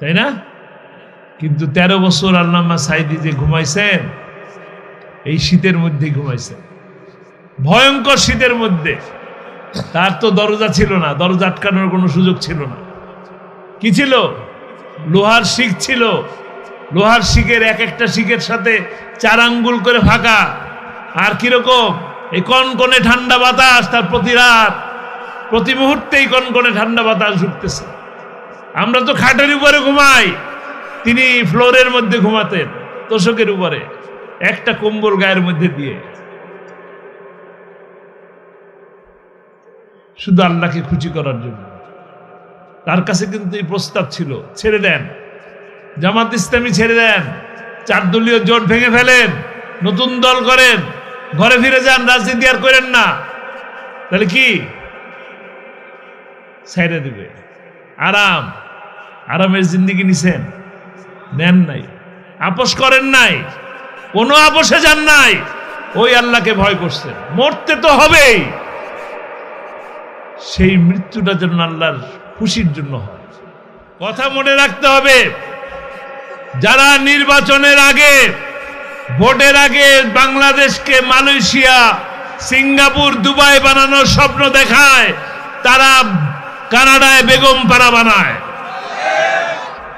তাই না? কিন্তু তেরো বছর আল্লামা সাইদি যে ঘুমাইছেন, এই শীতের মধ্যে ঘুমাইছেন। ভয়ঙ্কর শীতের মধ্যে। তার তো দরজা ছিল না, দরজা আটকানোর কোনো সুযোগ ছিল না। কি ছিল? লোহার শিক ছিল। লোহার শিকের এক একটা শিকের সাথে চার আঙ্গুল করে ফাঁকা। আর কীরকম? এই কনকনে ঠান্ডা বাতাস তার প্রতি রাত, প্রতি মুহূর্তেই কনকনে ঠান্ডা বাতাস ঢুকতেছে আমরা তো খাটের উপরে ঘুমাই। তিনি ফ্লোরের মধ্যে ঘুমাতেন, তোষকের উপরে। একটা কম্বল গায়ের মধ্যে দিয়ে। শুধু আল্লাহকে খুশি করার জন্য। তার কাছে কিন্তু এই প্রস্তাব ছিল, ছেড়ে দেন। জামাত ইসলামী ছেড়ে দেন। চার দলীয় জোট ভেঙে ফেলেন, নতুন দল করেন, ঘরে ফিরে যান, রাজনীতি আর করেন না। তাহলে কি? ছেড়ে দিবে। আরাম। আরামের জিন্দিগি নিছেন? নেন নাই। আপোষ করেন নাই। কোনো আপোষে যান নাই। ওই আল্লাহকে ভয় করছেন। মরতে তো হবেই। সেই মৃত্যুটা যেন আল্লাহর খুশির জন্য হয়। কথা মনে রাখতে হবে। যারা নির্বাচনের আগে, ভোটের আগে বাংলাদেশকে মালয়েশিয়া, সিঙ্গাপুর, দুবাই বানানোর স্বপ্ন দেখায়, তারা কানাডায় বেগম পাড়া বানায়।